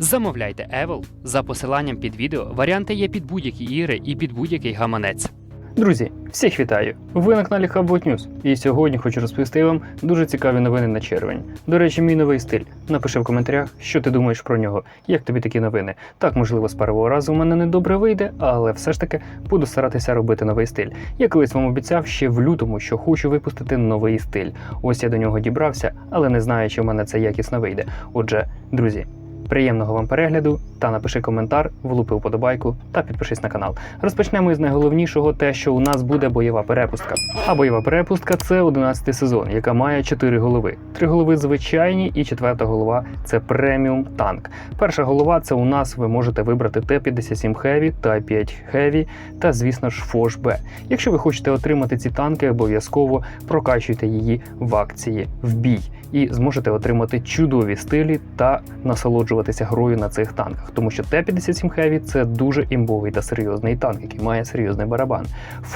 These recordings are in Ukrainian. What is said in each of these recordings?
Замовляйте Evolve за посиланням під відео. Варіанти є під будь-які ігри і під будь-який гаманець. Друзі, всіх вітаю! Ви на каналі Hubbot News, і сьогодні хочу розповісти вам дуже цікаві новини на червень. До речі, мій новий стиль. Напиши в коментарях, що ти думаєш про нього, як тобі такі новини. Так, можливо, з першого разу у мене не добре вийде, але все ж таки буду старатися робити новий стиль. Я колись вам обіцяв ще в лютому, що хочу випустити новий стиль. Ось я до нього дібрався, але не знаю, чи в мене це якісно вийде. Отже, друзі. Приємного вам перегляду та напиши коментар, влупи вподобайку та підпишись на канал. Розпочнемо із найголовнішого, те, що у нас буде бойова перепустка. А бойова перепустка це 11 сезон, яка має 4 голови. Три голови звичайні, і четверта голова це преміум танк. Перша голова це у нас ви можете вибрати Т-57 Heavy, Т-5 Heavy та, звісно ж, Foch B. Якщо ви хочете отримати ці танки, обов'язково прокачуйте її в акції в бій і зможете отримати чудові стилі та насолоджуватися грою на цих танках, тому що Т-57 Heavy – це дуже імбовий та серйозний танк, який має серйозний барабан.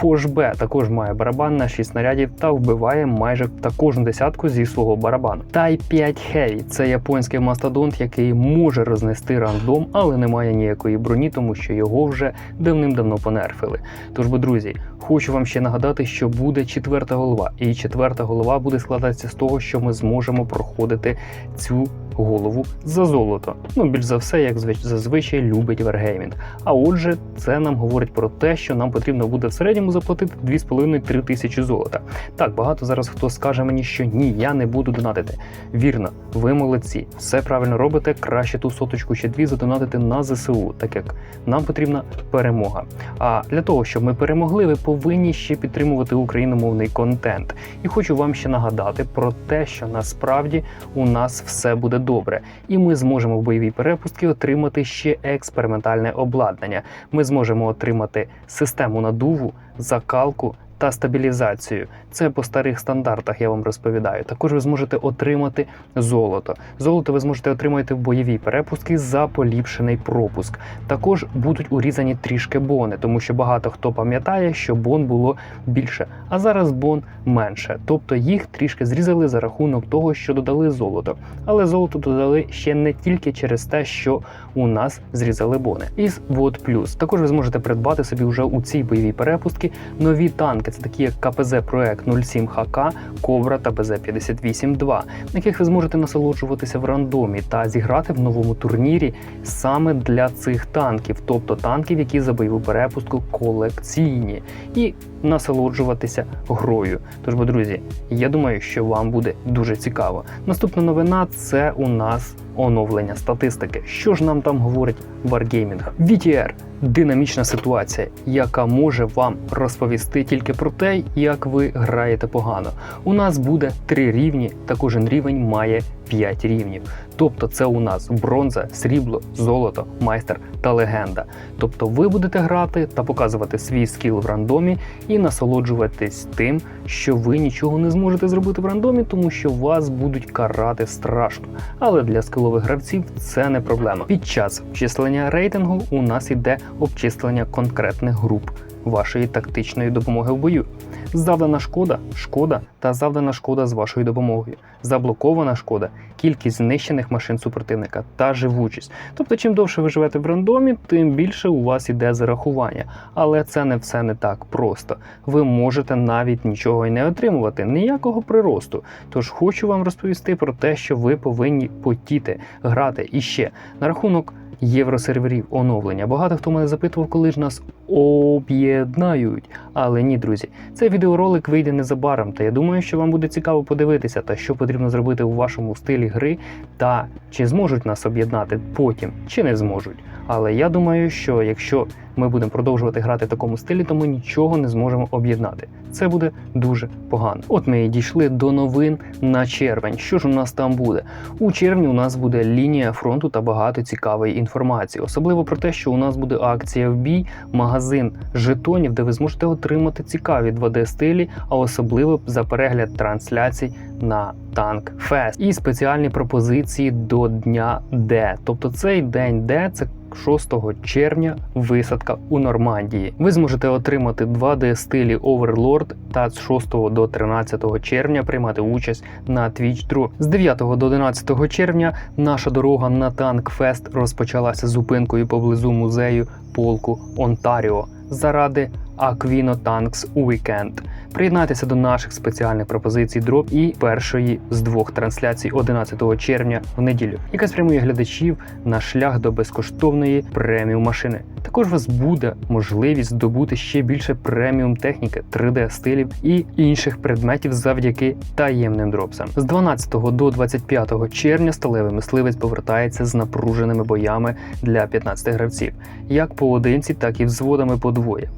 Foch B також має барабан на 6 снарядів та вбиває майже та кожну десятку зі свого барабану. Тай 5 Heavy – це японський мастодонт, який може рознести рандом, але не має ніякої броні, тому що його вже давним-давно понерфили. Тож, бо, друзі, хочу вам ще нагадати, що буде четверта голова, і четверта голова буде складатися з того, що ми зможемо проходити цю голову за золото. Ну, більш за все, як зазвичай любить Wargaming. А отже, це нам говорить про те, що нам потрібно буде в середньому заплатити 2,5-3 тисячі золота. Так, багато зараз хто скаже мені, що ні, я не буду донатити. Вірно, ви молодці, все правильно робите. Краще ту соточку чи дві задонатити на ЗСУ, так як нам потрібна перемога. А для того, щоб ми перемогли, ви повинні ще підтримувати україномовний контент. І хочу вам ще нагадати про те, що насправді у нас все буде добре, і ми зможемо в перепустки отримати ще експериментальне обладнання. Ми зможемо отримати систему надуву, закалку. Та стабілізацію. Це по старих стандартах я вам розповідаю. Також ви зможете отримати золото. Золото ви зможете отримати в бойовій перепустці за поліпшений пропуск. Також будуть урізані трішки бони, тому що багато хто пам'ятає, що бон було більше, а зараз бон менше. Тобто їх трішки зрізали за рахунок того, що додали золото. Але золото додали ще не тільки через те, що у нас зрізали бони. Із Вот Плюс. Також ви зможете придбати собі вже у цій бойовій перепустці нові танки. Це такі як КПЗ Проект 07 ХК, Кобра та БЗ-58-2, на яких ви зможете насолоджуватися в рандомі та зіграти в новому турнірі саме для цих танків, тобто танків, які за бойову перепустку колекційні, і насолоджуватися грою. Тож, бо, друзі, я думаю, що вам буде дуже цікаво. Наступна новина це у нас оновлення статистики. Що ж нам там говорить Wargaming? VTR – динамічна ситуація, яка може вам розповісти тільки про те, як ви граєте погано. У нас буде три рівні, та кожен рівень має 5 рівнів. Тобто це у нас бронза, срібло, золото, майстер та легенда. Тобто ви будете грати та показувати свій скіл в рандомі і насолоджуватись тим, що ви нічого не зможете зробити в рандомі, тому що вас будуть карати страшно. Але для скилових гравців це не проблема. Під час обчислення рейтингу у нас іде обчислення конкретних груп вашої тактичної допомоги в бою. Завдана шкода, шкода та завдана шкода з вашою допомогою. Заблокована шкода, кількість знищених машин супротивника та живучість. Тобто, чим довше ви живете в рандомі, тим більше у вас іде зарахування. Але це не все не так просто. Ви можете навіть нічого й не отримувати, ніякого приросту. Тож хочу вам розповісти про те, що ви повинні потіти, грати і ще на рахунок. Євросерверів оновлення. Багато хто мене запитував, коли ж нас об'єднають. Але ні, друзі, цей відеоролик вийде незабаром, та я думаю, що вам буде цікаво подивитися, та що потрібно зробити у вашому стилі гри, та чи зможуть нас об'єднати потім, чи не зможуть. Але я думаю, що якщо ми будемо продовжувати грати в такому стилі, то ми нічого не зможемо об'єднати. Це буде дуже погано. От ми і дійшли до новин на червень. Що ж у нас там буде? У червні у нас буде лінія фронту та багато цікавої інформації, особливо про те, що у нас буде акція в бій, магазин жетонів, де ви зможете отримати цікаві 2D стилі, а особливо за перегляд трансляцій на Танк Фест і спеціальні пропозиції до дня Д. Тобто цей день Д це 6 червня висадка у Нормандії. Ви зможете отримати 2D стилі Overlord та з 6 до 13 червня приймати участь на Twitch Drop. З 9 до 11 червня наша дорога на Танк Фест розпочалася зупинкою поблизу музею полку Онтаріо заради Aquino Tanks Weekend. Приєднайтеся до наших спеціальних пропозицій дроп і першої з двох трансляцій 11 червня в неділю, яка спрямує глядачів на шлях до безкоштовної преміум машини. Також у вас буде можливість здобути ще більше преміум техніки, 3D стилів і інших предметів завдяки таємним дропсам. З 12 до 25 червня сталевий мисливець повертається з напруженими боями для 15 гравців, як поодинці, так і взводами по двоє.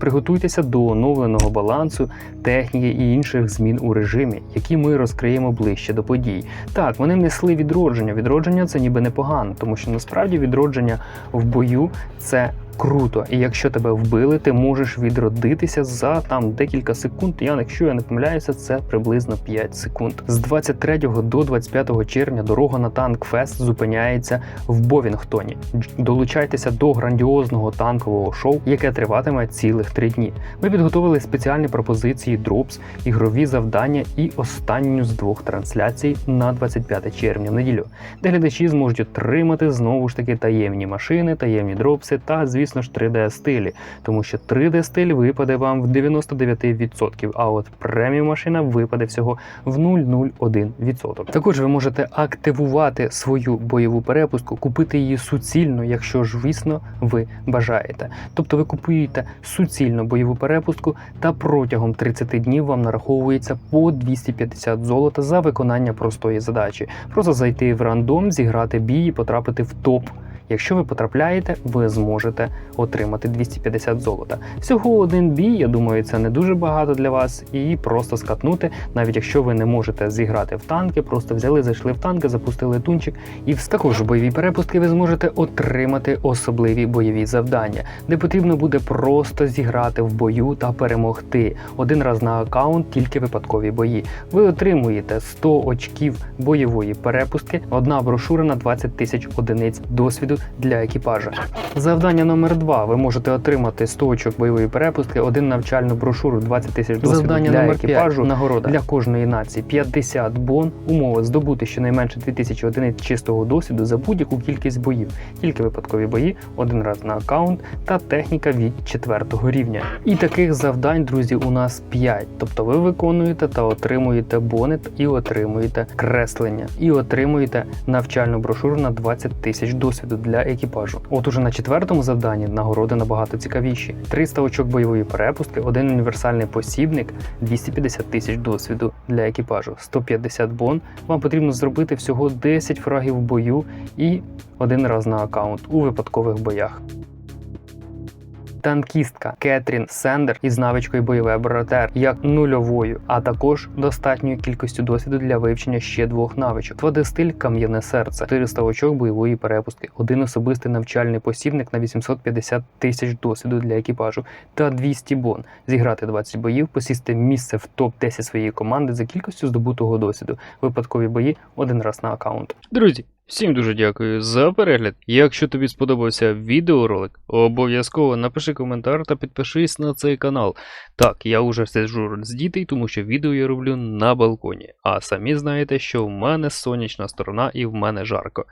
Приготуйтеся до оновленого балансу, техніки і інших змін у режимі, які ми розкриємо ближче до подій. Так, вони несли відродження. Відродження це ніби непогано, тому що насправді відродження в бою це. Круто, і якщо тебе вбили, ти можеш відродитися за там декілька секунд. Я, якщо я не помиляюся, це приблизно 5 секунд. З 23 до 25 червня дорога на танк Фест зупиняється в Бовінгтоні. Долучайтеся до грандіозного танкового шоу, яке триватиме цілих три дні. Ми підготовили спеціальні пропозиції дропс, ігрові завдання і останню з двох трансляцій на 25 червня в неділю, де глядачі зможуть отримати знову ж таки таємні машини, таємні дропси та, звісно ж, 3D стилі, тому що 3D стиль випаде вам в 99%, а от преміум машина випаде всього в 0,01%. Також ви можете активувати свою бойову перепустку, купити її суцільно, якщо ж, звісно, ви бажаєте. Тобто ви купуєте суцільно бойову перепустку, та протягом 30 днів вам нараховується по 250 золота за виконання простої задачі. Просто зайти в рандом, зіграти бій і потрапити в топ. Якщо ви потрапляєте, ви зможете отримати 250 золота. Всього один бій, я думаю, це не дуже багато для вас, і просто скатнути, навіть якщо ви не можете зіграти в танки, просто взяли, зайшли в танки, запустили тунчик, і також у бойовій перепустки ви зможете отримати особливі бойові завдання, де потрібно буде просто зіграти в бою та перемогти. Один раз на аккаунт, тільки випадкові бої. Ви отримуєте 100 очків бойової перепустки, одна брошура на 20 тисяч одиниць досвіду для екіпажа. Завдання номер 2 Ви можете отримати 100 очок бойової перепустки, один навчальну брошуру, 20 тисяч досвіду Завдання для номер екіпажу, п'ять. нагорода для кожної нації 50 бон, умова здобути щонайменше 2000 одиниць чистого досвіду за будь-яку кількість боїв, тільки випадкові бої, один раз на аккаунт та техніка від 4 рівня. І таких завдань, друзі, у нас 5. Тобто ви виконуєте та отримуєте бони і отримуєте креслення, і отримуєте навчальну брошуру на 20 тисяч досвіду для екіпажу. От уже на четвертому завданні нагороди набагато цікавіші: 300 очок бойової перепустки, один універсальний посібник, 250 тисяч досвіду для екіпажу, 150 бон. Вам потрібно зробити всього 10 фрагів в бою і один раз на аккаунт у випадкових боях. Танкістка Кетрін Сендер із навичкою бойове братер як нульовою, а також достатньою кількістю досвіду для вивчення ще двох навичок. 2D стиль кам'яне серце, 400 очок бойової перепустки, один особистий навчальний посібник на 850 тисяч досвіду для екіпажу та 200 бон. Зіграти 20 боїв, посісти місце в топ 10 своєї команди за кількістю здобутого досвіду. Випадкові бої один раз на аккаунт. Друзі, всім дуже дякую за перегляд. Якщо тобі сподобався відеоролик, обов'язково напиши коментар та підпишись на цей канал. Так, я уже сиджу з дітей, тому що відео я роблю на балконі. А самі знаєте, що в мене сонячна сторона і в мене жарко.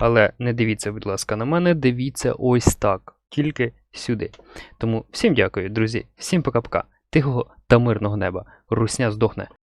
Але не дивіться, будь ласка, на мене, дивіться ось так, тільки сюди. Тому всім дякую, друзі, всім пока-пока. Тихого та мирного неба. Русня здохне.